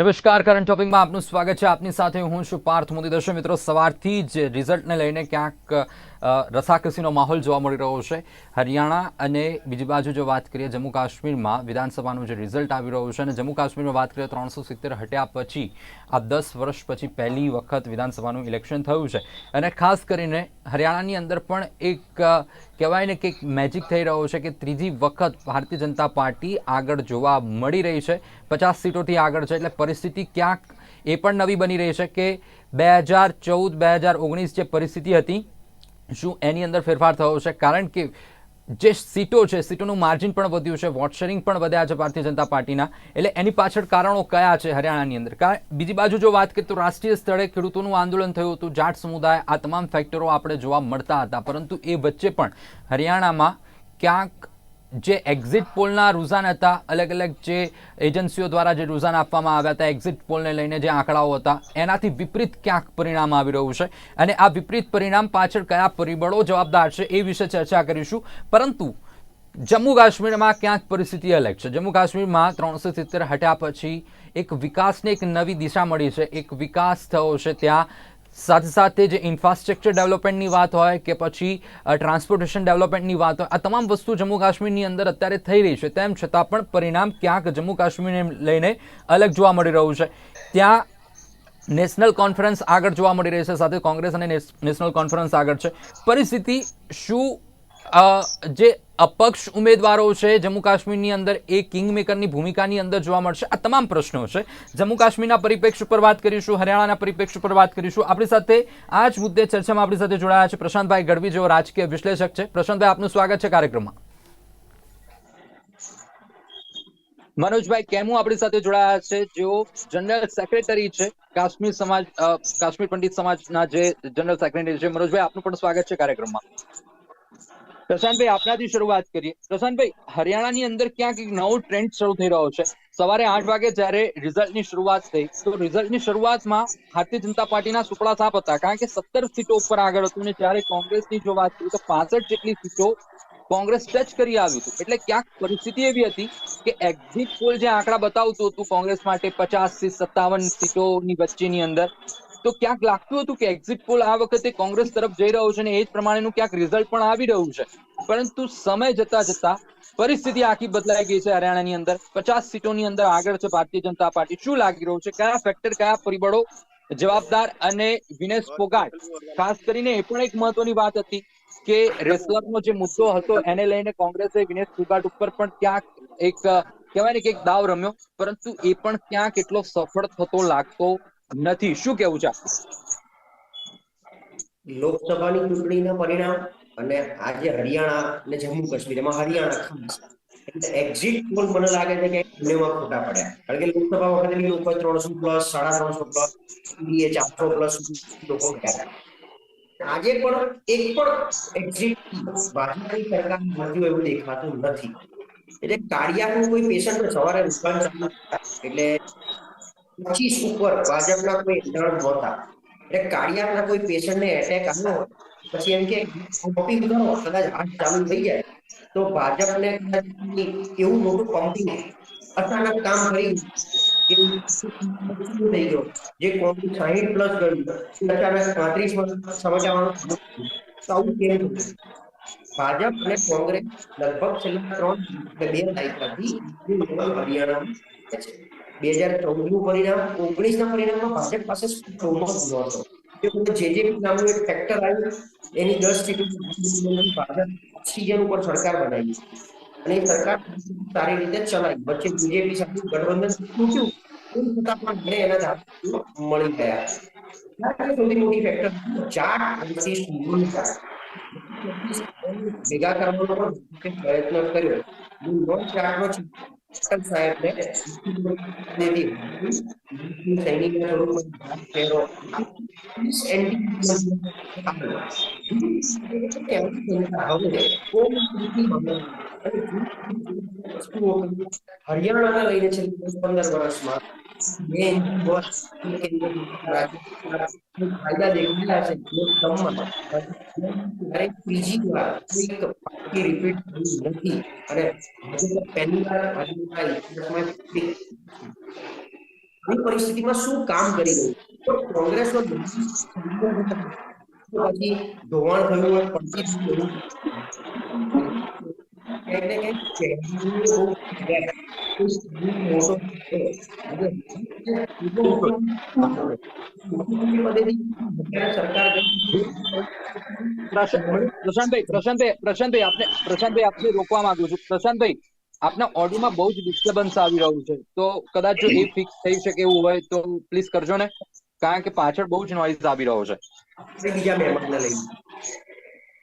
નમસ્કાર, કરંટ ટોપિકમાં આપનું સ્વાગત છે. આપની સાથે હું છું પાર્થ મોદી દર્શક મિત્રો, સવારથી જ રિઝલ્ટને લઈને ક્યાંક રસાકસીનો માહોલ જોવા મળી રહ્યો છે. હરિયાણા અને બીજી બાજુ જો વાત કરીએ જમ્મુ કાશ્મીરમાં વિધાનસભાનું જે રિઝલ્ટ આવી રહ્યું છે અને જમ્મુ કાશ્મીરમાં વાત કરીએ, ત્રણસો સિત્તેર હટ્યા પછી, આ દસ વર્ષ પછી પહેલી વખત વિધાનસભાનું ઇલેક્શન થયું છે. અને ખાસ કરીને હરિયાણાની અંદર પણ એક કહેવાય ને કે મેજિક થઈ રહ્યો છે કે ત્રીજી વખત ભારતીય જનતા પાર્ટી આગળ જોવા મળી રહી છે. પચાસ સીટોથી આગળ છે. એટલે પરિસ્થિતિ ક્યાંક એ પણ નવી બની રહી છે કે બે હજાર ચૌદ, બે હજાર ઓગણીસ જે પરિસ્થિતિ હતી, શું એની અંદર ફેરફાર થયો છે? કારણ કે જે સીટો છે, સીટોનું માર્જિન પણ વધ્યું છે, વોટ શેરિંગ પણ વધ્યા છે ભારતીય જનતા પાર્ટીના. એટલે એની પાછળ કારણો કયા છે હરિયાણાની અંદર? કારણ બીજી બાજુ જો વાત કરીએ તો રાષ્ટ્રીય સ્તરે ખેડૂતોનું આંદોલન થયું હતું. જાટ સમુદાય આ તમામ ફેક્ટરો આપણે જોવા મળતા હતા. પરંતુ એ વચ્ચે પણ હરિયાણામાં ક્યાંક જે એક્ઝિટ પોલના રૂઝાન હતા, અલગ અલગ જે એજન્સીઓ દ્વારા જે રૂઝાન આપવામાં આવ્યા હતા એક્ઝિટ પોલને લઈને જે આંકડાઓ હતા, એનાથી વિપરીત ક્યાંક પરિણામ આવી રહ્યું છે. અને આ વિપરીત પરિણામ પાછળ કયા પરિબળો જવાબદાર છે એ વિશે ચર્ચા કરીશું. પરંતુ જમ્મુ કાશ્મીરમાં ક્યાંક પરિસ્થિતિ અલગ છે. જમ્મુ કાશ્મીરમાં ત્રણસો સિત્તેર હટ્યા પછી એક વિકાસને એક નવી દિશા મળી છે. એક વિકાસ થયો છે ત્યાં. સાથે સાથે જે ઇન્ફ્રાસ્ટ્રક્ચર ડેવલપમેન્ટની વાત હોય કે પછી ટ્રાન્સપોર્ટેશન ડેવલપમેન્ટની વાત હોય, આ તમામ વસ્તુ જમ્મુ કાશ્મીરની અંદર અત્યારે થઈ રહી છે. તેમ છતાં પણ પરિણામ ક્યાંક જમ્મુ કાશ્મીરને લઈને અલગ જોવા મળી રહ્યું છે. ત્યાં નેશનલ કોન્ફરન્સ આગળ જોવા મળી રહી છે, સાથે કોંગ્રેસ અને નેશનલ કોન્ફરન્સ આગળ છે. પરિસ્થિતિ શું જે અપક્ષ ઉમેદવારો છે, જમ્મુ કાશ્મીરની અંદર એ કિંગ મેકરની ભૂમિકાની અંદર જોવા મળશે. આ તમામ પ્રશ્નો છે. જમ્મુ કાશ્મીરના પરિપ્રેક્ષ્ય ઉપર વાત કરીશું, હરિયાણાના પરિપ્રેક્ષ્ય પર વાત કરીશું. આપણી સાથે આ જ મુદ્દે ચર્ચામાં આપણી સાથે જોડાયા છે પ્રશાંતભાઈ ગઢવી, જેઓ રાજકીય વિશ્લેષક છે. પ્રશાંતભાઈ, આપનું સ્વાગત છે કાર્યક્રમમાં. મનોજભાઈ, કેમુ આપણી સાથે જોડાયા છે? જેઓ જનરલ સેક્રેટરી છે, કાશ્મીર સમાજ કાશ્મીર પંડિત સમાજના જે જનરલ સેક્રેટરી છે. મનોજભાઈ, આપનું પણ સ્વાગત છે કાર્યક્રમમાં. પ્રશાંતભાઈ, આપનાથી શરૂઆત કરીએ. પ્રશાંતભાઈ, હરિયાણાની અંદર ક્યાંક એક નવો ટ્રેન્ડ શરૂ થઈ રહ્યો છે. સવારે આઠ વાગે જ્યારે રિઝલ્ટની શરૂઆત થઈ, તો રિઝલ્ટની શરૂઆતમાં ભારતીય જનતા પાર્ટીના સુપડા સાપ હતા. કારણ કે સત્તર સીટો ઉપર આગળ હતું ને જ્યારે કોંગ્રેસની જો વાત કરીએ તો પાસઠ જેટલી સીટો કોંગ્રેસ ટચ કરી આવ્યું હતું. એટલે ક્યાંક પરિસ્થિતિ એવી હતી કે એક્ઝિટ પોલ જે આંકડા બતાવતું હતું કોંગ્રેસ માટે પચાસથી સત્તાવન સીટોની વચ્ચેની અંદર તો ક્યાંક લાગતું હતું કે એક્ઝિટ પોલ આ વખતે કોંગ્રેસ તરફ જઈ રહ્યો છે અને એ જ પ્રમાણેનું ક્યાંક રિઝલ્ટ પણ આવી રહ્યું છે. પરંતુ સમય જતા જતા પરિસ્થિતિ આખી બદલાઈ ગઈ છે હરિયાણાની અંદર. પચાસ સીટોની અંદર આગળ છે ભારતીય જનતા પાર્ટી. શું લાગી રહ્યું છે? કયા ફેક્ટર કયા પરિબળો જવાબદાર અને વિનેશ ફોગાટ ખાસ કરીને એ પણ એક મહત્વની વાત હતી કે રેસલરનો જે મુદ્દો હતો એને લઈને કોંગ્રેસે વિનેશ ફોગાટ ઉપર પણ ક્યાંક એક, કહેવાય ને કે એક દાવ રમ્યો. પરંતુ એ પણ ક્યાંક એટલો સફળ થતો લાગતો નથી. શું કેવું છે? લોકસભાની ચૂંટણીના પરિણામ અને આજે હરિયાણા અને જમ્મુ કાશ્મીર એમાં હરિયાણા એક્ઝિટ પોલ મને લાગે છે કે બંનેમાં ખોટા પડ્યા. કારણ કે લોકસભા વખતે લોકો ત્રણસો પ્લસ, સાડા ત્રણસો પ્લસ ચારસો પ્લસ લોકો ગયા. આજે પણ એક પણ એક્ઝિટ ભાજપની સરકાર મળ્યું એવું દેખાતું નથી. એટલે કાળિયાનું કોઈ પેશન્ટ સવારે ચાલુ એટલે પચીસ ઉપર ભાજપના કોઈ એંધાણ નહોતા એટલે કાર્ડિયાકના કોઈ પેશન્ટને એટેક આવ્યો હોય, પછી એમ કે પંપિંગ કરો કદાચ હાર્ટ ચાલુ થઈ જાય તો ભાજપને કદાચ એવું મોટું પંપિંગ અચાનક કામ કરી એવું શું થઈ ગયો જે કોંગ્રેસ સાહીઠ પ્લસ ગયું એ અચાનક પાંત્રીસ સમજાવવાનું ચાલુ થયું. તો આવું કેમ થયું? ભાજપ અને કોંગ્રેસ લગભગ છેલ્લા ત્રણ કે બે દાયકાથી હરિયાણામાં છે બે હજાર ચૌદનું પરિણામ ઓગણીસ ના પરિણામમાં ભાજપ પાસે બહુમત નહોતો હતો. જે જે નામનું એક ફેક્ટર આવ્યું, એની દસ સીટો ભાજપ ઓક્સિજન ઉપર સરકાર બનાવી. અને એ સરકાર સારી રીતે ચલાવી. વચ્ચે બીજેપી સાથે ગઠબંધન તૂટ્યું તેમ છતાં પણ મને એના જાત મળી ગયા. મોટી ફેક્ટર ચાર વર્ષથી સુગમતા ભેગા કરવાનો પણ પ્રયત્ન કર્યો. નોન ચાર્ટનો છે પટેલ સાહેબને દેવી સૈનિકના સ્વરૂપમાં ફેરો હરિયાણાને લઈને છે દસ પંદર વર્ષમાં બે વર્ષ ફાયદા દેખાયા છે લોકસભામાં ત્યારે ત્રીજી વાર કોઈક પાર્ટી રિપીટ થયું નથી અને ભાજપ પહેલી વાર ભાજપના ઇતિહાસમાં આવી પરિસ્થિતિમાં શું કામ કરી રહ્યું તો કોંગ્રેસનો પછી ધોવાણ થયું હોય પડતી થયું ક્યાંક ને ક્યાંક ચેન્જની બહુ ગેપ. કોઈ સ્થાનિક મોટો છે. આજે મુખ્યમંત્રી પદેથી અત્યારે સરકાર ગઈ. પ્રશાંત- પ્રશાંતભાઈ પ્રશાંતભાઈ પ્રશાંતભાઈ આપને પ્રશાંતભાઈ આપને રોકવા માંગુ છું પ્રશાંતભાઈ આપના ઓડિયોમાં બહુ જ ડિસ્ટર્બન્સ આવી રહ્યું છે તો કદાચ જો એ ફિક્સ થઈ શકે એવું હોય તો પ્લીઝ કરજો ને કારણ કે પાછળ બહુ જ નોઇઝ આવી રહ્યો છે આપણે બીજા મહેમાનને લઈ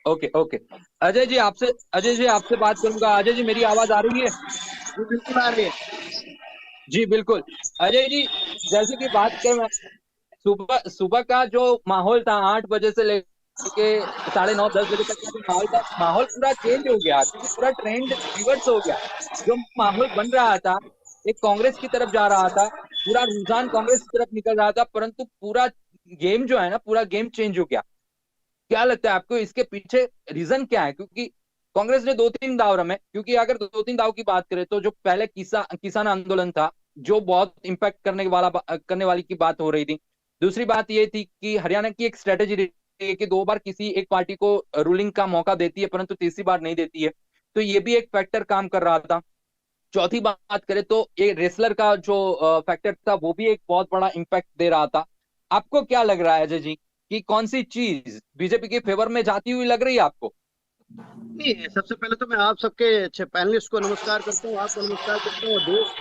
ओके ओके अजय जी आपसे अजय जी आपसे बात करूंगा अजय जी मेरी आवाज आ रही है जी बिल्कुल आ रही है जी बिल्कुल अजय जी जैसे कि बात करें सुबह सुबह का जो माहौल था आठ बजे से लेके साढ़े नौ, दस बजे तक का माहौल था, माहौल पूरा चेंज हो गया क्योंकि पूरा ट्रेंड रिवर्स हो गया। जो माहौल बन रहा था, एक कांग्रेस की तरफ़ जा रहा था, पूरा रुझान कांग्रेस की तरफ़ निकल रहा था, परंतु पूरा गेम जो है ना, पूरा गेम चेंज हो गया। क्या लगता है आपको इसके पीछे रीजन क्या है? क्योंकि कांग्रेस ने दो तीन दाव रमे, क्योंकि अगर दो तीन दाव की बात करें तो जो पहले किसान किसान आंदोलन था, जो बहुत इम्पैक्ट करने वाला करने वाली की बात हो रही थी। दूसरी बात ये थी कि हरियाणा की एक स्ट्रेटेजी है कि दो बार किसी एक पार्टी को रूलिंग का मौका देती है, परंतु तीसरी बार नहीं देती है। तो ये भी एक फैक्टर काम कर रहा था। चौथी बात करें तो ये रेसलर का जो फैक्टर था, वो भी एक बहुत बड़ा इम्पैक्ट दे रहा था। आपको क्या लग रहा है, अजय जी, कि कौन सी चीज़ बीजेपी के फेवर में जाती हुई लग रही है आपको? नहीं सबसे पहले तो मैं आप सबके अच्छे पैनलिस्ट को नमस्कार करता हूँ आपको नमस्कार करता हूँ देश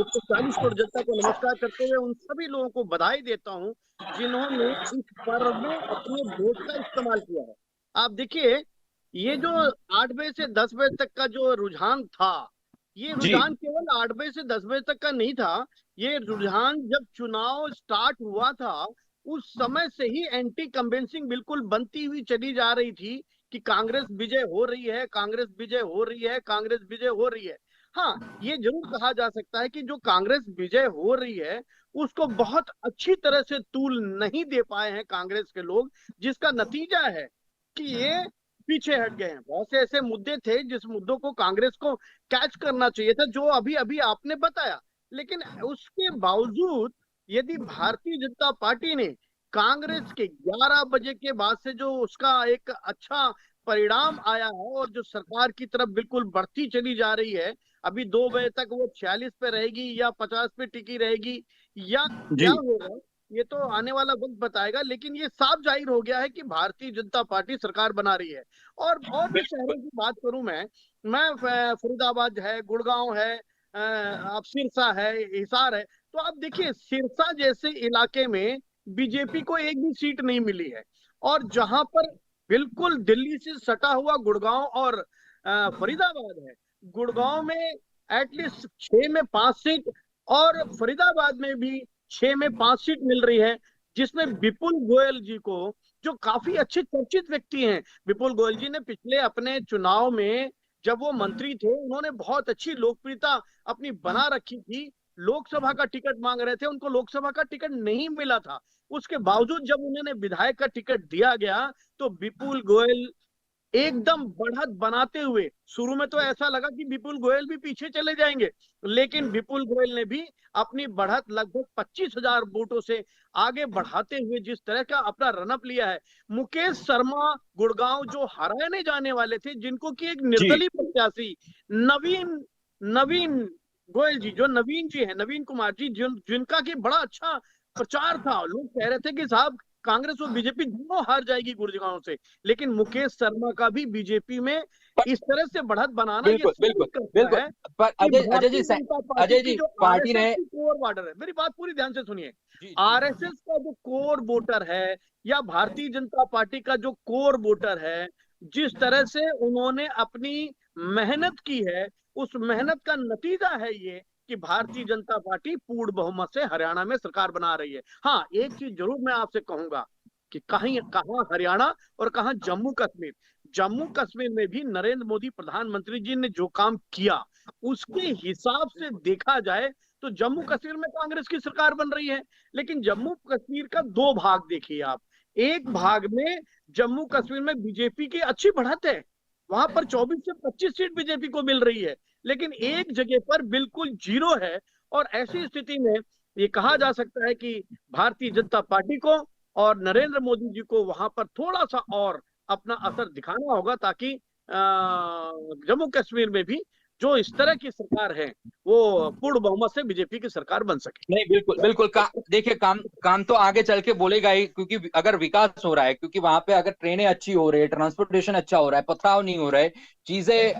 एक सौ चालीस करोड़ जनता को नमस्कार करते हुए उन सभी लोगों को बधाई देता हूँ जिन्होंने इस पर्व में अपने वोट का इस्तेमाल किया है। आप देखिए ये जो आठ बजे से दस बजे तक का जो रुझान था ये रुझान केवल आठ बजे से दस बजे तक का नहीं था ये रुझान जब चुनाव स्टार्ट हुआ था उस समय से ही एंटी कन्वेंसिंग बिल्कुल बनती हुई चली जा रही थी कि कांग्रेस विजय हो रही है कांग्रेस विजय हो रही है कांग्रेस विजय हो रही है। हाँ ये ज़रूर कहा जा सकता है कि जो कांग्रेस विजय हो रही है उसको बहुत अच्छी तरह से तूल नहीं दे पाए हैं कांग्रेस के लोग जिसका नतीजा है कि ये पीछे हट गए हैं। बहुत से ऐसे मुद्दे थे जिस मुद्दों को कांग्रेस को कैच करना चाहिए था जो अभी अभी आपने बताया। लेकिन उसके बावजूद यदि भारतीय जनता पार्टी ने कांग्रेस के 11 बजे के बाद से जो उसका एक अच्छा परिणाम आया है और जो सरकार की तरफ़ बिल्कुल बढ़ती चली जा रही है अभी दो बजे तक वो 46 पे रहेगी या 50 पे टिकी रहेगी या। क्या होगा ये तो आने वाला वक्त बताएगा लेकिन ये साफ़ ज़ाहिर हो गया है कि भारतीय जनता पार्टी सरकार बना रही है और और भी शहरों की बात करूँ मैं मैं फरीदाबाद है गुड़गांव है आप सिरसा है हिसार है तो आप देखिए सिरसा जैसे इलाके में बीजेपी को एक भी सीट नहीं मिली है। और जहाँ पर बिल्कुल दिल्ली से सटा हुआ गुड़गांव और फरीदाबाद है, गुड़गांव में एटलीस्ट छह में पाँच सीट और फरीदाबाद में भी छह में पाँच सीट मिल रही है, जिसमें विपुल गोयल जी को, जो काफ़ी अच्छे चर्चित व्यक्ति हैं, विपुल गोयल जी ने पिछले अपने चुनाव में जब वो मंत्री थे, उन्होंने बहुत अच्छी लोकप्रियता अपनी बना रखी थी लोकसभा का टिकट मांग रहे थे उनको लोकसभा का टिकट नहीं मिला था। उसके बावजूद जब उन्होंने विधायक का टिकट दिया गया तो विपुल गोयल एकदम बढ़त बनाते हुए शुरू में तो ऐसा लगा कि विपुल गोयल भी पीछे चले जाएँगे लेकिन विपुल गोयल ने भी अपनी बढ़त लगभग पच्चीस हज़ार वोटों से आगे बढ़ाते हुए जिस तरह का अपना रनअप लिया है मुकेश शर्मा गुड़गांव जो हराने जाने वाले थे जिनको की एक निर्दलीय प्रत्याशी नवीन नवीन गोयल जी जो नवीन जी है नवीन कुमार जी जिन जिनका की बड़ा अच्छा प्रचार था। लोग कह रहे थे कि साहब कांग्रेस और बीजेपी दोनों हार जाएगी गुड़गांव से लेकिन मुकेश शर्मा का भी बीजेपी में इस तरह से बढ़त बनाना बिल्कुल, बिल्कुल, बिल्कुल। पर अजय अजय जी अजय जी पार्टी ने कोर वोटर है मेरी बात पूरी ध्यान से सुनिए। आरएसएस का जो कोर वोटर है या भारतीय जनता पार्टी का जो कोर वोटर है जिस तरह से उन्होंने अपनी मेहनत की है उस मेहनत का नतीजा है ये कि भारतीय जनता पार्टी पूर्ण बहुमत से हरियाणा में सरकार बना रही है। हाँ एक चीज़ ज़रूर मैं आपसे कहूँगा कि कहीं, कहाँ हरियाणा और कहा जम्मू कश्मीर जम्मू कश्मीर में भी नरेंद्र मोदी प्रधानमंत्री जी ने जो काम किया, उसके हिसाब से देखा जाए तो जम्मू कश्मीर में कांग्रेस की सरकार बन रही है। लेकिन जम्मू कश्मीर का दो भाग देखिए आप। एक भाग में जम्मू कश्मीर में बीजेपी की अच्छी बढ़त है, वहाँ पर 24 से 25 सीट बीजेपी को मिल रही है। लेकिन एक जगह पर बिल्कुल ज़ीरो है और ऐसी स्थिति में ये कहा जा सकता है कि भारतीय जनता पार्टी को और नरेंद्र मोदी जी को वहाँ पर थोड़ा सा और अपना असर दिखाना होगा ताकि जम्मू कश्मीर में भी जो इस तरह की सरकार है वो पूर्ण बहुमत से बीजेपी की सरकार बन सके। नहीं बिल्कुल बिल्कुल का, देखिए काम काम तो आगे चल के बोलेगा ही क्योंकि अगर विकास हो रहा है क्योंकि वहाँ पे अगर ट्रेनें अच्छी हो रही है ट्रांसपोर्टेशन अच्छा हो रहा है पथराव नहीं हो रहा है। चीज़ें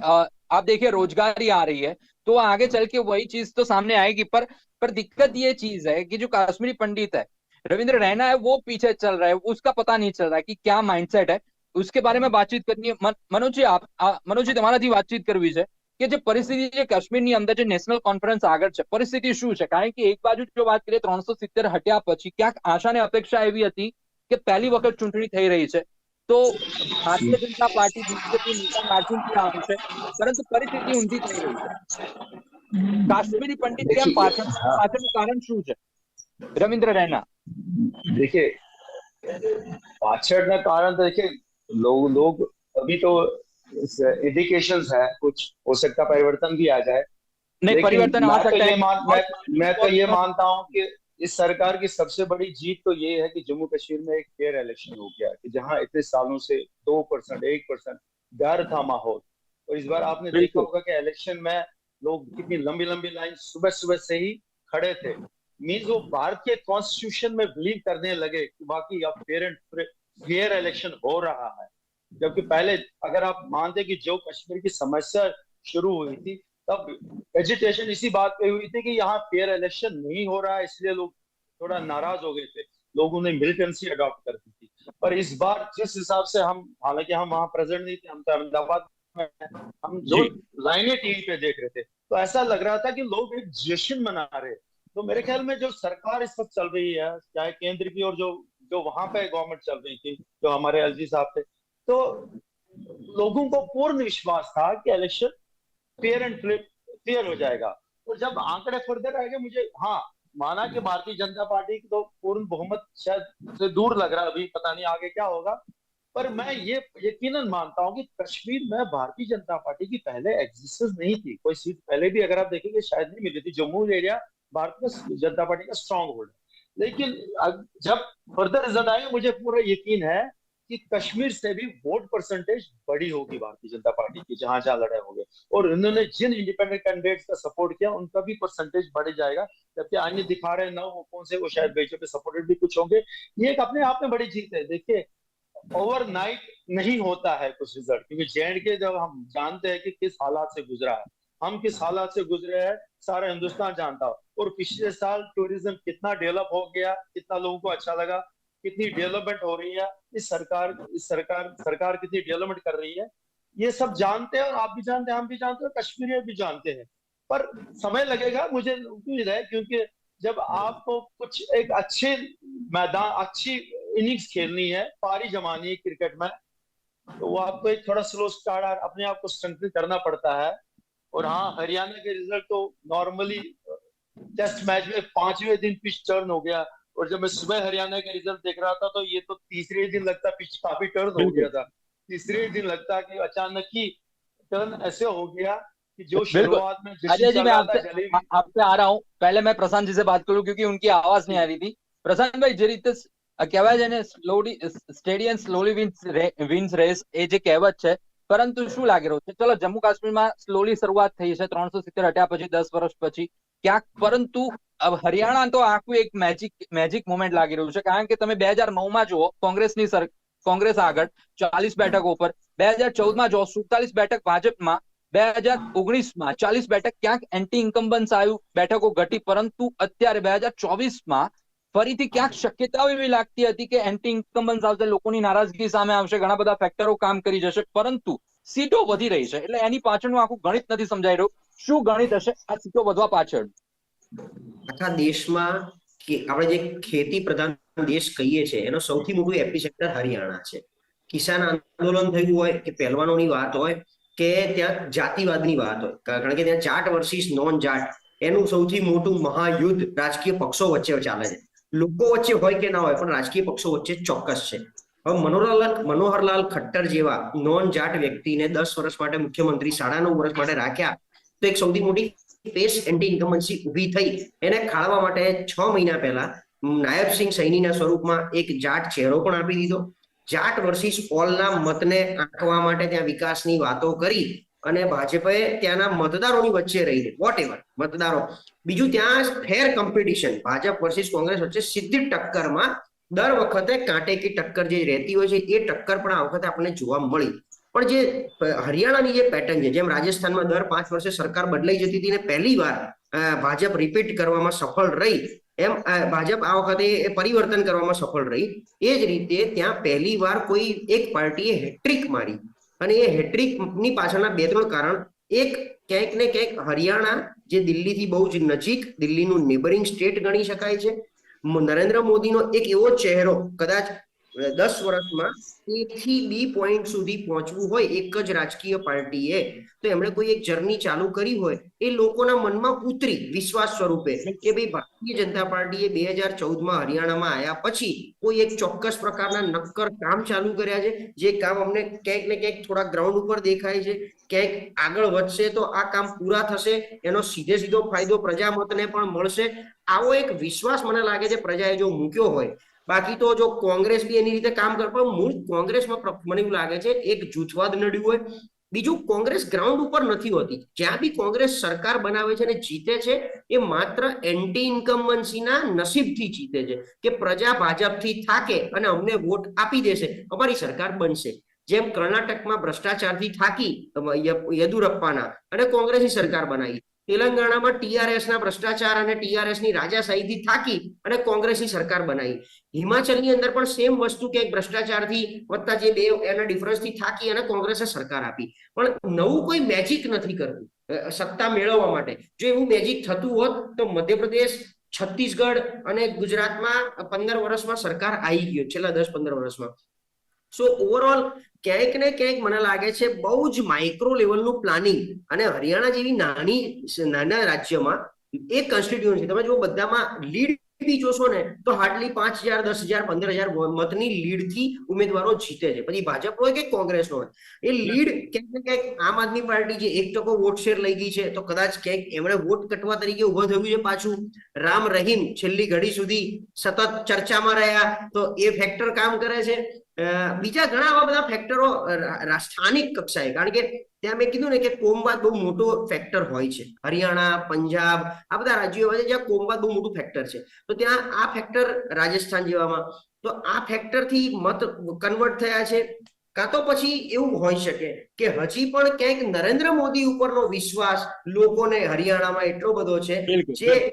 आप देखिए रोजगारी आ रही है तो आगे चल के वही चीज तो सामने आएगी पर पर दिक्कत ये चीज है कि जो कश्मीरी पंडित है रविंद्र रैना है वो पीछे चल रहा है उसका पता नहीं चल रहा है कि क्या माइंडसेट है उसके बारे में बातचीत करनी है मन- मनोज जी આપ આ- મનોજજી તમારાથી વાતચીત કરવી છે કે જે પરિસ્થિતિ છે કાશ્મીરની અંદર જે નેશનલ કોન્ફરન્સ આગળ છે પરિસ્થિતિ શું છે કારણ કે એક બાજુ જો વાત કરીએ ત્રણસો સિત્તેર હટ્યા પછી ક્યાંક આશા ને અપેક્ષા એવી હતી કે પહેલી વખત ચૂંટણી થઈ રહી છે તો ભારતીય જનતા પાર્ટી બીજેપી મોટા માર્જિનથી આવશે પરંતુ પરિસ્થિતિ ઊંધી થઈ રહી છે કાશ્મીરી પંડિત કેમ પાછળ પાછળનું કારણ શું છે રવિન્દ્ર રૈના देखिए पाछड़ का कारण तो देखिए लोग लोग अभी तो इंडिकेशंस है कुछ हो सकता परिवर्तन भी आ जाए नहीं लेकिन परिवर्तन आ मैं तो सकता ये है मान मैं, मैं तो ये मानता हूँ कि इस सरकार की सबसे बड़ी जीत तो ये है कि जम्मू कश्मीर में एक फेयर इलेक्शन हो गया कि जहाँ इतने सालों से दो परसेंट एक परसेंट डर था माहौल। और इस बार आपने देखा होगा कि इलेक्शन में लोग कितनी लंबी लंबी लाइन सुबह सुबह से ही खड़े थे। मीन्स वो भारत के कॉन्स्टिट्यूशन में बिलीव करने लगे कि बाकी अब फेयर एंड फेयर इलेक्शन हो रहा है। जबकि पहले अगर आप मानते कि जो कश्मीर की समस्या शुरू हुई थी तब एजिटेशन इसी बात पे हुई थी कि यहाँ फेयर इलेक्शन नहीं हो रहा है इसलिए लोग थोड़ा नाराज़ हो गए थे। लोगों ने मिलिटेंसी अडॉप्ट कर दी थी। पर इस बार जिस हिसाब से हम हालाँकि हम वहाँ प्रेजेंट नहीं थे हम तो अहमदाबाद में हम जो लाइनें टीवी पे देख रहे थे तो ऐसा लग रहा था कि लोग एक जश्न मना रहे तो मेरे ख्याल में जो सरकार इस वक्त चल रही है चाहे केंद्र की और जो जो वहाँ पे गवर्नमेंट चल रही थी जो हमारे एलजी साहब थे तो लोगों को पूर्ण विश्वास था कि इलेक्शन फेयर एंड क्लियर हो जाएगा। और जब आंकड़े फर्दर आएँगे मुझे हाँ माना कि भारतीय जनता पार्टी की तो पूर्ण बहुमत शायद से दूर लग रहा है अभी, पता नहीं आगे क्या होगा। पर मैं ये यकीनन मानता हूँ कि कश्मीर में भारतीय जनता पार्टी की पहले एग्जिस्टेंस नहीं थी। कोई सीट पहले भी अगर आप देखेंगे, शायद नहीं मिली थी। जम्मू एरिया भारतीय जनता पार्टी का स्ट्रांग होल्ड लेकिन जब फर्दर रिज़ल्ट आएँगे, मुझे पूरा यकीन है कि कश्मीर से भी वोट परसेंटेज बड़ी होगी भारतीय जनता पार्टी की, जहाँ जहाँ लड़ाई होगी। और उन्होंने जिन इंडिपेंडेंट कैंडिडेट्स का सपोर्ट किया, उनका भी परसेंटेज बढ़ जाएगा, जबकि अन्य दिखा रहे ना, वो कौन से, वो शायद बीजेपी सपोर्टेड भी कुछ होंगे। ये एक अपने आप में बड़ी जीत है। देखिए ओवरनाइट नहीं होता है कुछ रिज़ल्ट क्योंकि जे के जब हम जानते हैं कि किस हालात से गुजरा है, हम किस हालात से गुजरे हैं, सारा हिंदुस्तान जानता और पिछले साल टूरिज़्म कितना डेवलप हो गया, कितना लोगों को अच्छा लगा कितनी डेवलपमेंट हो रही है, इस सरकार इस सरकार सरकार कितनी डेवलपमेंट कर रही है, ये सब जानते हैं और आप भी जानते हैं, हम भी जानते हैं कश्मीरी भी जानते हैं। पर समय लगेगा, मुझे उम्मीद है क्योंकि जब आपको कुछ एक अच्छे मैदान, अच्छी इनिंग्स खेलनी है, पारी जमानी है क्रिकेट में तो वो आपको एक थोड़ा स्लो स्टार्ट अपने आप को स्ट्रेंथन करना पड़ता है। और हाँ हरियाणा के रिज़ल्ट तो नॉर्मली टेस्ट मैच में पाँचवें दिन पिच टर्न हो गया। और जब मैं सुबह हरियाणा का रिजल्ट देख रहा था तो ये तो तीसरे दिन लगता पिच काफी टर्न हो गया था तीसरे दिन लगता कि अचानक ही टर्न ऐसे हो गया कि जो बिल्कुल। शुरुआत में जश्न अजय जी चल मैं रहा था आपसे जलेबी आ- आपसे आ रहा हूँ पहले मैं प्रशांत जी से बात करूं क्योंकि उनकी आवाज नहीं आ रही थी પ્રશાંત ભાઈ જે રીતે સ- અ કહેવાય છે ને slowly steady slowly wins wins race એ જે કહેવત છે પરંતુ શું લાગી રહ્યું છે ચલો જમ્મુ કાશ્મીરમાં સ્લોલી શરૂઆત થઈ છે ત્રણસો સિત્તેર હટ્યા પછી દસ વર્ષ પછી ક્યાંક, પરંતુ હરિયાણા તો આખું એક મેજિક મેજિક મુમેન્ટ લાગી રહ્યું છે. કારણ કે તમે બે હજાર નવમાં જુઓ, કોંગ્રેસની સર, કોંગ્રેસ આગળ, ચાલીસ બેઠકો ઉપર. બે હજાર ચૌદમાં સુડતાલીસ બેઠક ભાજપમાં. બે હજાર ઓગણીસમાં ચાલીસ બેઠક ક્યાંક એન્ટી ઇન્કમ્બન્સ આવ્યું, બેઠકો ઘટી. પરંતુ અત્યારે બે હજાર ચોવીસમાં ફરીથી ક્યાંક શક્યતાઓ એવી લાગતી હતી કે એન્ટી ઇન્કમ્બન્સ આવશે લોકોની નારાજગી સામે આવશે, ઘણા બધા ફેક્ટરો કામ કરી જશે. પરંતુ સીટો વધી રહી છે. એટલે એની પાછળનું આખું ગણિત નથી સમજાઈ રહ્યું. શું ગણિત હશે? આ સિક્કો વધવા પાછળ. આખા દેશમાં આપણે જે ખેતી પ્રધાન દેશ કહીએ છીએ, એનો સૌથી મોટું એપિસેન્ટર હરિયાણા છે. કિસાન આંદોલન થયું હોય કે પહેલવાનોની વાત હોય કે ત્યાં જાતિવાદની વાત હોય, કારણ કે ત્યાં જાટ વર્સિસ નોન જાટ, એનું સૌથી મોટું મહાયુદ્ધ રાજકીય પક્ષો વચ્ચે ચાલે છે. લોકો વચ્ચે હોય કે ના હોય, પણ રાજકીય પક્ષો વચ્ચે ચોક્કસ છે. હવે મનોહરલાલ મનોહરલાલ ખટ્ટર જેવા નોન જાટ વ્યક્તિને દસ વર્ષ માટે મુખ્યમંત્રી, સાડા નવ વર્ષ માટે રાખ્યા તો એક સૌથી મોટી ફેસ એન્ટી ઇન્કમન્સી ઊભી થઈ. એને ખાળવા માટે છ મહિના પહેલા નાયબસિંહ સૈનીના સ્વરૂપમાં એક જાટ ચહેરો પણ આપી દીધો. જાટ વર્સિસ ઓલના મતને આંકવા માટે ત્યાં વિકાસની વાતો કરી અને ભાજપે ત્યાંના મતદારોની વચ્ચે રહી વોટ એવર મતદારો. બીજું ત્યાં fair competition Bhajap versus Congress વચ્ચે સીધી ટક્કરમાં દર વખતે કાંટે કી ટક્કર જે રહેતી હોય છે, એ ટક્કર પણ આ વખતે આપણને જોવા મળી. પણ જે હરિયાણાની જે પેટર્ન છે, જેમ રાજસ્થાનમાં દર પાંચ વર્ષે સરકાર બદલાઈ જતી હતી ને પહેલી વાર ભાજપ રિપીટ કરવામાં સફળ રહી, એમ ભાજપ આ વખતે પરિવર્તન કરવામાં સફળ રહી. એ જ રીતે ત્યાં પહેલી વાર કોઈ એક પાર્ટીએ હેટ્રિક મારી. અને એ હેટ્રિકની પાછળના બે ત્રણ કારણ, એક ક્યાંક ને ક્યાંક હરિયાણા, જે દિલ્હીથી બહુ જ નજીક, દિલ્હીનું નેબરિંગ સ્ટેટ ગણી શકાય છે. નરેન્દ્ર મોદીનો એક એવો ચહેરો, કદાચ દસ વર્ષમાં એ થી બી પોઈન્ટ સુધી પહોંચવું હોય એક જ રાજકીય પાર્ટીએ, તો એમણે કોઈ એક જર્ની ચાલુ કરી હોય, એ લોકોના મનમાં ઉતરી વિશ્વાસ સ્વરૂપે કે ભાઈ ભારતીય જનતા પાર્ટીએ બે હજાર ચૌદમાં હરિયાણામાં આવ્યા પછી કોઈ એક ચોક્કસ પ્રકારના નક્કર કામ ચાલુ કર્યા છે, જે કામ અમને ક્યાંક ને ક્યાંક થોડા ગ્રાઉન્ડ ઉપર દેખાય છે, ક્યાંક આગળ વધશે તો આ કામ પૂરા થશે, એનો સીધે સીધો ફાયદો પ્રજામતને પણ મળશે. આવો એક વિશ્વાસ મને લાગે છે પ્રજાએ જો મૂક્યો હોય બાકી તો જો કોંગ્રેસ બી એની રીતે કામ કરે પણ મૂળ કોંગ્રેસમાં મને એવું લાગે છે, એક જૂથવાદ નડ્યું હોય. બીજું, કોંગ્રેસ ગ્રાઉન્ડ ઉપર નથી હોતી. જ્યાં બી કોંગ્રેસ સરકાર બનાવે છે અને જીતે છે, એ માત્ર એન્ટી ઇન્કમવન્સીના નસીબથી જીતે છે કે પ્રજા ભાજપથી થાકે અને અમને વોટ આપી દેશે. અમારી સરકાર બનશે. જેમ કર્ણાટકમાં ભ્રષ્ટાચારથી થાકી યદુરપ્પાના અને કોંગ્રેસની સરકાર બનાવી. તેલંગાણામાં ટીઆરએસ ના ભ્રષ્ટાચાર અને ટીઆરએસની રાજાશાહીથી થાકી અને કોંગ્રેસની સરકાર બનાવી. હિમાચલની અંદર પણ સેમ વસ્તુ કે ભ્રષ્ટાચારથી વત્તા જે બે એના ડિફરન્સથી થાકી અને કોંગ્રેસે સરકાર આપી. પણ નવું કોઈ મેજિક નથી કરતું સત્તા મેળવવા માટે. જો એવું મેજિક થતું હોત તો મધ્યપ્રદેશ, છત્તીસગઢ અને ગુજરાતમાં પંદર વર્ષમાં સરકાર આવી ગયો, છેલ્લા દસ પંદર વર્ષમાં. સો ઓવરઓલ ક્યાંક ને ક્યાંક મને લાગે છે બહુ જ માઇક્રો લેવલનું પ્લાનિંગ અને હરિયાણા જેવી નાની, નાના રાજ્યમાં એક કોન્સ્ટિટ્યુઅન્સી તમે જો બધામાં લીડ બી જોશો ને, તો હાર્ડલી પાંચ હજાર, દસ હજાર, પંદર હજાર મતની લીડથી ઉમેદવારો જીતે છે. પછી ભાજપ હોય કે કોંગ્રેસ હોય. એ લીડ ક્યાંક ને ક્યાંક આમ આદમી પાર્ટી જે એક ટકો વોટ શેર લઈ ગઈ છે, તો કદાચ ક્યાંક એમણે વોટ કટવા તરીકે ઊભો થયું છે પાછું. રામ રહીમ છેલ્લી ઘડી સુધી સતત ચર્ચામાં રહ્યા, તો એ ફેક્ટર કામ કરે છે. બીજા ઘણા આવા બધા ફેક્ટરો સ્થાનિક કક્ષાએ. કારણ કે ત્યાં મેં કીધું ને કે કોમવાદ બહુ મોટો ફેક્ટર હોય છે. હરિયાણા પંજાબ આ બધા રાજ્યો હોય છે જ્યાં કોમવાદ બહુ મોટું ફેક્ટર છે. તો ત્યાં આ ફેક્ટર રાજસ્થાન જેવામાં. તો આ ફેક્ટરથી મત કન્વર્ટ થયા છે. કાં તો પછી એવું હોઈ શકે કે હજી પણ ક્યાંક નરેન્દ્ર મોદી ઉપરનો વિશ્વાસ લોકોને હરિયાણામાં એટલો બધો છે જે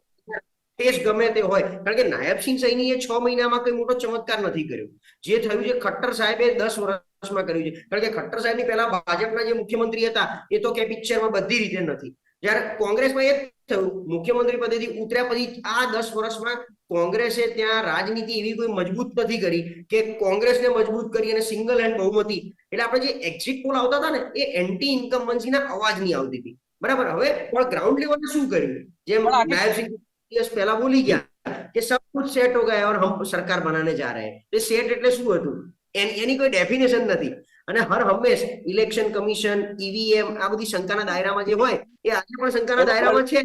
ટેસ્ટ ગમે તે હોય. કારણ કે નાયબસિંહ સૈનીએ છ મહિનામાં કોઈ મોટો ચમત્કાર નથી કર્યો. જે થયું છે ખટ્ટર સાહેબે દસ વર્ષમાં કર્યું છે. કારણ કે ખટ્ટર સાહેબની પહેલા ભાજપના જે મુખ્યમંત્રી હતા એ તો કે પિક્ચરમાં બધી રીતે નથી. જ્યારે કોંગ્રેસમાં એ થયું મુખ્યમંત્રી પદેથી ઉતર્યા પછી આ દસ વર્ષમાં કોંગ્રેસે ત્યાં રાજનીતિ એવી કોઈ મજબૂત નથી કરી કે કોંગ્રેસને મજબૂત કરી અને સિંગલ હેન્ડ બહુમતી. એટલે આપણે જે એક્ઝિટ પોલ આવતા હતા ને એ એન્ટી ઇન્કમ્બન્સીના અવાજની આવતી હતી. બરાબર? હવે પણ ગ્રાઉન્ડ લેવલે શું કર્યું? જેમ નાયબસિંહ દિવસ પહેલા બોલી ગયા કે સબ કુછ સેટ હો ગયા ઓર હમ સરકાર બનાને જા રહે એ સેટ એટલે શું હતું? એની કોઈ ડેફિનેશન નથી. અને હર હંમેશ ઇલેક્શન કમિશન ઈવીએમ આ બધી શંકાના દાયરામાં જે હોય એ આજે પણ શંકાના દાયરામાં છે.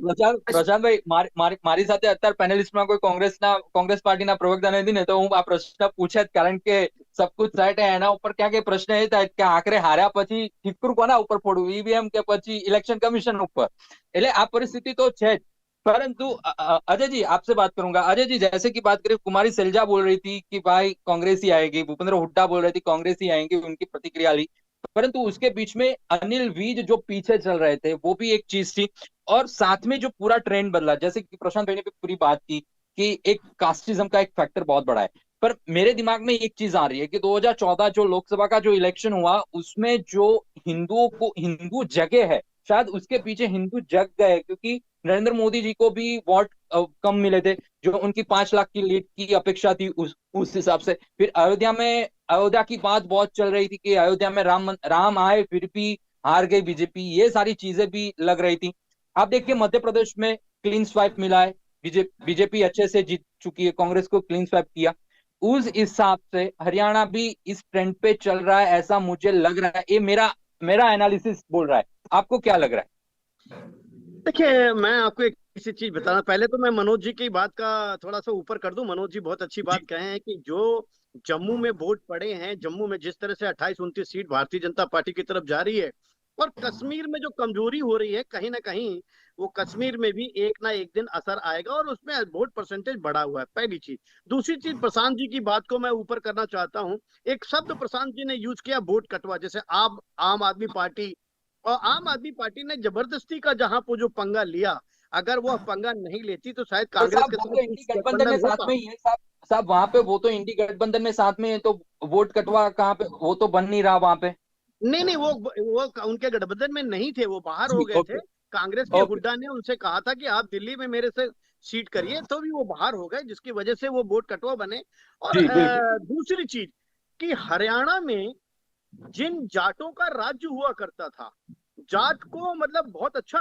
પ્રશાંતભાઈ મારી સાથે અત્યારે પેનલિસ્ટમાં કોઈ કોંગ્રેસના કોંગ્રેસ પાર્ટીના પ્રવક્તા નથી ને તો હું આ પ્રશ્ન પૂછે જ કારણ કે સબકુચ સાઈટ એના ઉપર ક્યાં એ પ્રશ્ન એ થાય કે આખરે હાર્યા પછી ઠીકરું કોના ઉપર ફોડવું? ઈવીએમ કે પછી ઇલેક્શન કમિશન ઉપર? એટલે આ પરિસ્થિતિ તો છે જ. परंतु अजय जी, आपसे बात करूँगा। अजय जी, जैसे कि बात करें, कुमारी सलजा बोल रही थी कि भाई कांग्रेस ही आएगी, भूपेंद्र हुड्डा बोल रहे थे कांग्रेस ही आएँगे, उनकी प्रतिक्रिया ली परंतु उसके बीच में अनिल वीज जो पीछे चल रहे थे, वो भी एक चीज़ थी। और साथ में जो पूरा ट्रेंड बदला, जैसे कि प्रशांत भाई ने पूरी बात की कि एक कास्टिज्म का एक फैक्टर बहुत बड़ा है। पर मेरे दिमाग में एक चीज़ आ रही है कि 2014 जो लोकसभा का जो इलेक्शन हुआ, उसमें जो हिंदुओं को, हिंदू जगह है, शायद उसके पीछे हिंदू जग गए, क्योंकि नरेंद्र मोदी जी को भी वोट कम मिले थे, जो उनकी पाँच लाख की लीड की अपेक्षा थी उस उस हिसाब से। फिर अयोध्या में, अयोध्या की बात बहुत चल रही थी कि अयोध्या में राम राम आए, फिर भी हार गई बीजेपी, ये सारी चीज़ें भी लग रही थी। आप देखिए, मध्य प्रदेश में क्लीन स्वाइप मिला है बीजेपी अच्छे से जीत चुकी है, कांग्रेस को क्लीन स्वाइप किया। उस हिसाब से हरियाणा भी इस ट्रेंड पे चल रहा है, ऐसा मुझे लग रहा है। ये मेरा मेरा एनालिसिस बोल रहा है। आपको क्या लग रहा है? देखिए मैं आपको एक किसी चीज़ बताना। पहले तो मैं मनोज जी की बात का थोड़ा सा ऊपर कर दूँ। मनोज जी बहुत अच्छी बात कहे हैं कि जो जम्मू में वोट पड़े हैं जम्मू में जिस तरह से अट्ठाईस उनतीस सीट भारतीय जनता पार्टी की तरफ़ जा रही है और कश्मीर में जो कमज़ोरी हो रही है कहीं ना कहीं वो कश्मीर में भी एक ना एक दिन असर आएगा और उसमें वोट परसेंटेज बढ़ा हुआ है पहली चीज़। दूसरी चीज़ प्रशांत जी की बात को मैं ऊपर करना चाहता हूँ। एक शब्द प्रशांत जी ने यूज़ किया वोट कटवा जैसे आप आम आदमी पार्टी और आम आदमी पार्टी ने ज़बरदस्ती का जहाँ पर जो पंगा लिया अगर वो पंगा नहीं लेती तो शायद तो कांग्रेस साहब के तो इंडी साथ गठबंधन में साथ में ही है। साहब साहब वहाँ पे वो तो इंडी गठबंधन में साथ में है तो वोट कटवा कहाँ पे वो तो बन नहीं रहा वहाँ पे। नहीं नहीं वो वो उनके गठबंधन में नहीं थे वो बाहर हो गए थे। कांग्रेस के। हुड्डा ने उनसे कहा था कि आप दिल्ली में मेरे से सीट करिए तो भी वो बाहर हो गए जिसकी वजह से वो वोट कटवा बने। और। दूसरी चीज़ कि हरियाणा में जिन जाटों का राज्य हुआ करता था जाट को मतलब बहुत अच्छा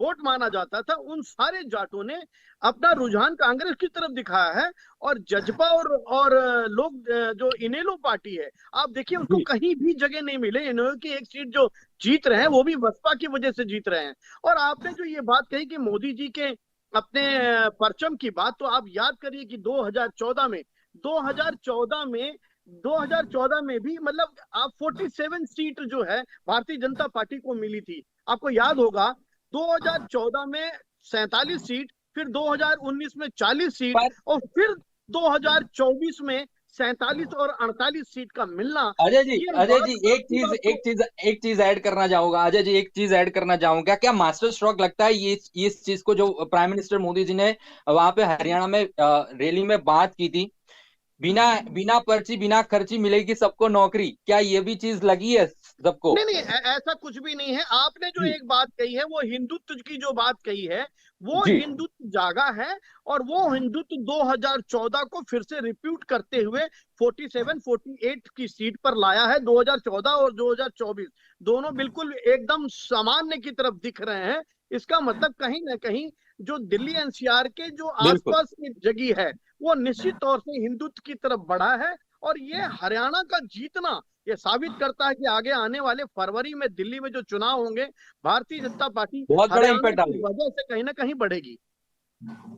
वोट माना जाता था उन सारे जाटों ने अपना रुझान कांग्रेस की तरफ़ दिखाया है और जजपा और और लोग जो इनेलो पार्टी है आप देखिए उसको कहीं भी जगह नहीं मिले इनेलो की एक सीट जो जीत रहे हैं वो भी बसपा की वजह से जीत रहे हैं। और आपने जो ये बात कही कि मोदी जी के अपने परचम की बात तो आप याद करिए कि 2014 में 2014 में 2014 में भी मतलब आप 47 सीट जो है भारतीय जनता पार्टी को मिली थी। आपको याद होगा 2014 में 47 सीट फिर 2019 में 40 सीट और फिर 2024 में 47 और 48 सीट का मिलना। अजय जी अजय जी एक चीज़ एक चीज़ एक चीज़ ऐड करना चाहूँगा। अजय जी एक चीज़ ऐड करना चाहूँगा क्या मास्टर स्ट्रोक लगता है ये इस चीज़ को जो प्राइम मिनिस्टर मोदी जी ने वहाँ पे हरियाणा में रैली में बात की थी? बिना बिना पर्ची बिना खर्ची मिलेगी सबको नौकरी। क्या ये भी चीज़ लगी है सबको? नहीं नहीं ऐसा कुछ भी नहीं है। आपने जो एक बात कही है वो हिंदुत्व की जो बात कही है वो हिंदुत्व जागा है और वो हिंदुत्व 2014 को फिर से रिप्यूट करते हुए 47 48 की सीट पर लाया है 2014 और 2024 दोनों बिल्कुल एकदम सामान्य की तरफ़ दिख रहे हैं। इसका मतलब कहीं ना कहीं जो दिल्ली एनसीआर के जो। आसपास की जगह है वो निश्चित तौर से हिंदुत्व की तरफ़ बढ़ा है और ये हरियाणा का जीतना ये साबित करता है कि आगे आने वाले फरवरी में दिल्ली में जो चुनाव होंगे भारतीय जनता पार्टी बहुत बड़ा इम्पैक्ट वजह से कहीं ना कहीं बढ़ेगी।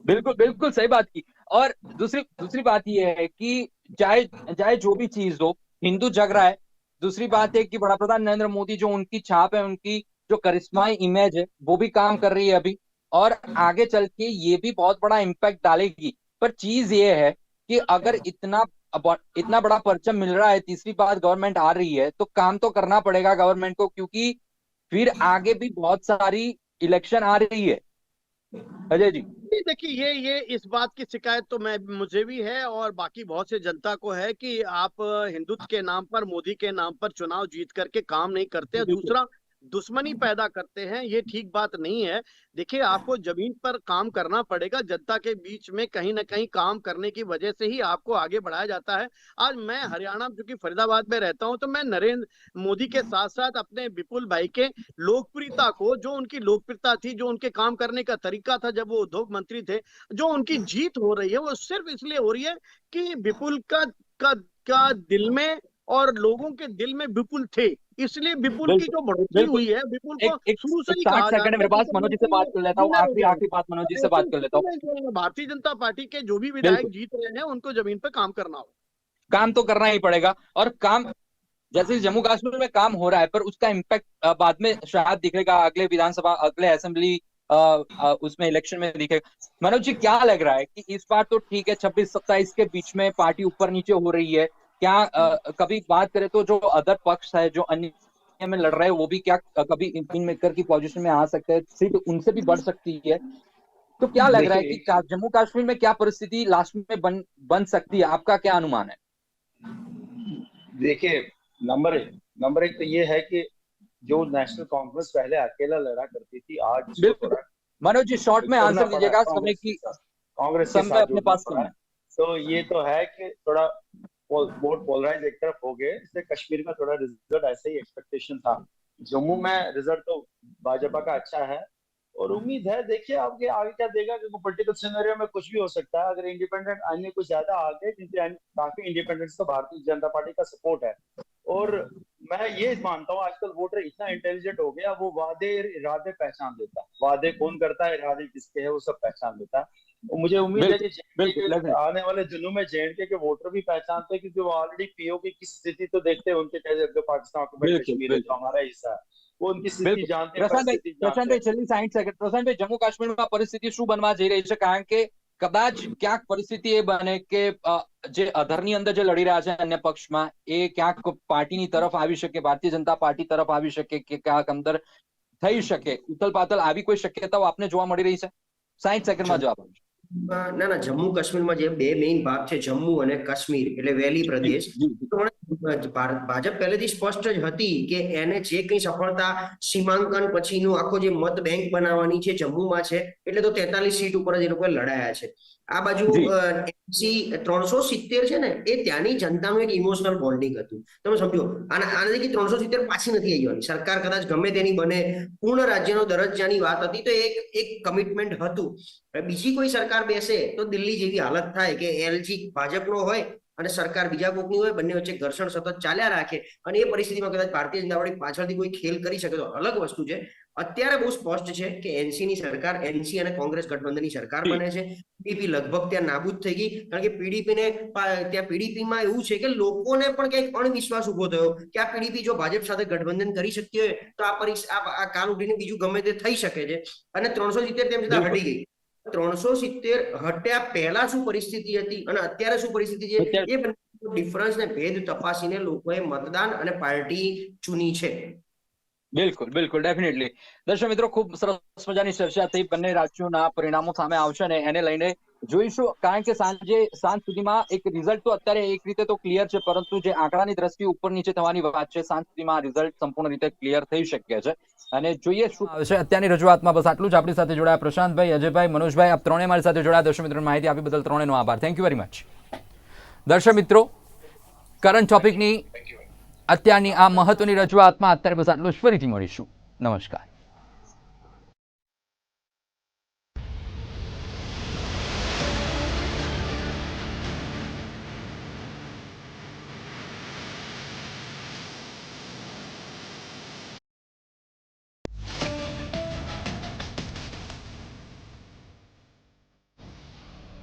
बिल्कुल बिल्कुल सही बात की। और दूसरी दूसरी बात यह है कि चाहे चाहे जो भी चीज़ हो हिंदू जग रहा है दूसरी बात है कि बड़ा प्रधान नरेंद्र मोदी जो उनकी छाप है उनकी जो करिश्माई इमेज है वो भी काम कर रही है अभी। और आगे चल के ये भी बहुत बड़ा इम्पैक्ट डालेगी। पर चीज़ ये है कि अगर इतना इतना बड़ा परचम मिल रहा है तीसरी बार गवर्नमेंट आ रही है तो काम तो करना पड़ेगा गवर्नमेंट को क्योंकि फिर आगे भी बहुत सारी इलेक्शन आ रही है। अजय जी। देखिए ये ये इस बात की शिकायत तो मैं मुझे भी है और बाकी बहुत से जनता को है कि आप हिंदुत्व के नाम पर मोदी के नाम पर चुनाव जीत करके काम नहीं करते। दूसरा दुश्मनी पैदा करते हैं ये ठीक बात नहीं है। देखिए आपको ज़मीन पर काम करना पड़ेगा जनता के बीच में कहीं ना कहीं काम करने की वजह से ही आपको आगे बढ़ाया जाता है। आज मैं हरियाणा जो कि फरीदाबाद में रहता हूँ तो मैं नरेंद्र मोदी के साथ साथ अपने विपुल भाई के लोकप्रियता को जो उनकी लोकप्रियता थी जो उनके काम करने का तरीका था जब वो उद्योग मंत्री थे जो उनकी जीत हो रही है वो सिर्फ़ इसलिए हो रही है कि विपुल का का का दिल में और लोगों के दिल में विपुल थे इसलिए विपुल की जो बढ़ोतरी हुई है विपुल को शुरू से ही कहा सेकंड मेरे पास मनोज जी से बात कर लेता हूँ। आखिरी आखिरी बात मनोज जी से बात कर लेता हूँ। भारतीय जनता पार्टी के जो भी विधायक जीत रहे हैं उनको ज़मीन पे काम करना हो काम तो करना ही पड़ेगा और काम जैसे जम्मू कश्मीर में काम हो रहा है पर उसका इम्पैक्ट बाद में शायद दिखेगा अगले विधानसभा अगले असेंबली उसमें इलेक्शन में दिखेगा। मनोज जी क्या लग रहा है कि इस बार तो ठीक है छब्बीस सत्ताईस के बीच में पार्टी ऊपर नीचे हो रही है क्या अ, कभी बात करें तो जो अदर पक्ष है जो अन्य में लड़ रहे हैं वो भी क्या कभी किंग मेकर की पोजीशन में आ सकते हैं? सीट उनसे भी बढ़ सकती है। तो क्या लग रहा है कि जम्मू कश्मीर में क्या परिस्थिति लास्ट में बन बन सकती है? आपका क्या अनुमान है? देखिए नंबर एक नंबर एक तो ये है कि जो नेशनल कांग्रेस पहले अकेला लड़ा करती थी आज बिल्कुल। मनोज जी शॉर्ट में आंसर दीजिएगा समय की कांग्रेस के साथ अपने पास है। तो ये तो है कि थोड़ा वोट पोलराइज एक तरफ़ हो गए। इससे कश्मीर में थोड़ा रिज़ल्ट ऐसे ही एक्सपेक्टेशन था। जम्मू में रिज़ल्ट तो भाजपा का अच्छा है और उम्मीद है, देखिए आगे आगे क्या देगा, क्योंकि पॉलिटिकल सिनेरियो में कुछ भी हो सकता है। अगर इंडिपेंडेंट अन्य कुछ ज़्यादा आगे क्योंकि अन्य- काफ़ी इंडिपेंडेंट्स तो भारतीय जनता पार्टी का सपोर्ट है। और मैं ये मानता हूँ, आजकल वोटर इतना इंटेलिजेंट हो गया, वो वादे, इरादे पहचान लेता है। वादे कौन करता है, इरादे किसके है, वो सब पहचान लेता है। मुझे उम्मीद है कि बिल्कुल, JNK के बिल्कुल। आने वाले दिनों में जेएनके के वोटर भी पहचानते हैं क्योंकि वो ऑलरेडी पीओ की किस स्थिति तो देखते हैं उनके कैसे अगर पाकिस्तान ऑक्युपाइड बिल्कुल, कश्मीर है बिल्कुल। तो हमारा हिस्सा है वो उनकी स्थिति બિલકુલ. जानते हैं પ્રશાંતભાઈ परिस्थिति जानते પ્રશાંતભાઈ हैं છેલ્લી સાઈઠ સેકન્ડ પ્રશાંતભાઈ જમ્મુ કાશ્મીરમાં પરિસ્થિતિ શું બનવા જઈ રહી છે કારણ કે કદાચ ક્યાંક પરિસ્થિતિ એ બને કે અ, જે અધરની અંદર જે લડી રહ્યા છે અન્ય પક્ષમાં એ ક્યાંક પાર્ટીની તરફ આવી શકે ભારતીય જનતા પાર્ટી તરફ આવી શકે કે ક્યાંક અંદર થઈ શકે ઉથલ પાથલ આવી કોઈ શક્યતાઓ આપને જોવા મળી રહી છે સાઈઠ સેકન્ડમાં જવાબ આપજો. ના ના જમ્મુ કાશ્મીરમાં જે બે મેઇન ભાગ છે જમ્મુ અને કાશ્મીર એટલે વેલી પ્રદેશ. ભાજપ પહેલેથી સ્પષ્ટ જ હતી કે એને જે કંઈ સફળતા સીમાંકન પછીનું આખો જે મત બેંક બનાવવાની છે જમ્મુમાં છે એટલે તો તેતાલીસ સીટ ઉપર જ એ લોકોએ લડાયા છે આ બાજુ એમસી ત્રણસો સિત્તેર છે ને એ ત્યાંની જનતાનું એક ઇમોશનલ બોન્ડિંગ હતું. તમે સમજો આના આનાથી ત્રણસો સિત્તેર પાછી નથી આવી જવાની સરકાર કદાચ ગમે તેની બને પૂર્ણ રાજ્યનો દરજ્જાની વાત હતી તો એક એક કમિટમેન્ટ હતું. બીજી કોઈ સરકાર બેસે તો દિલ્હી જેવી હાલત થાય કે એલજી ભાજપનો હોય અને સરકાર બીજા કોકની હોય બંને વચ્ચે ઘર્ષણ સતત ચાલ્યા રાખે અને એ પરિસ્થિતિમાં કદાચ ભારતીય જનતા પાર્ટી પાછળથી કોઈ ખેલ કરી શકે તો અલગ વસ્તુ છે. અત્યારે બહુ સ્પષ્ટ છે કે એનસી ની સરકાર એનસી અને કોંગ્રેસ ગઠબંધનની સરકાર બને છે. પીડીપી લગભગ ત્યાં નાબૂદ થઈ ગઈ. કારણ કે પીડીપી ને ત્યાં પીડીપીમાં એવું છે કે લોકોને પણ કંઈક અણવિશ્વાસ ઊભો થયો કે આ પીડીપી જો ભાજપ સાથે ગઠબંધન કરી શકતી હોય તો આ પરીક્ષા આ કાલ ઉઠીને બીજું ગમે તે થઈ શકે છે. અને ત્રણસો સિત્તેર તેમ છતાં હટી ગઈ. ત્રણસો સિત્તેર હટ્યા પહેલા શું પરિસ્થિતિ હતી અને અત્યારે શું પરિસ્થિતિ છે? એ ડિફરન્સ ને ભેદ તપાસીને લોકોએ મતદાન અને પાર્ટી ચૂની છે. બિલકુલ બિલકુલ ડેફિનેટલી દર્શક મિત્રો ખૂબ સરસ મજાની ચર્ચા થઈ. બંને રાજ્યોના પરિણામો સામે આવશે અને એને લઈને જોઈશું, કારણ કે સાંજે, સાંજ સુધીમાં એક રિઝલ્ટ તો અત્યારે એક રીતે તો ક્લિયર છે, પરંતુ જે આંકડાની દ્રષ્ટિએ ઉપર નીચે થવાની વાત છે, સાંજ સુધીમાં રિઝલ્ટ સંપૂર્ણ રીતે ક્લિયર થઈ શકે છે. અને જોઈએ શું આવે છે, અત્યારની રજૂઆતમાં બસ આટલું જ. આપણી સાથે જોડાયા પ્રશાંતભાઈ, અજયભાઈ, મનોજભાઈ, આપ ત્રણે મારી સાથે જોડાયા. દર્શક મિત્રો, માહિતી આપી બદલ ત્રણેનો આભાર. થેન્ક યુ વેરી મચ દર્શક મિત્રો કરંટ ટોપિકની અત્યારની આ મહત્વની રજૂઆતમાં અત્યારે બસ આટલું જ. ફરીથી મળીશું. નમસ્કાર.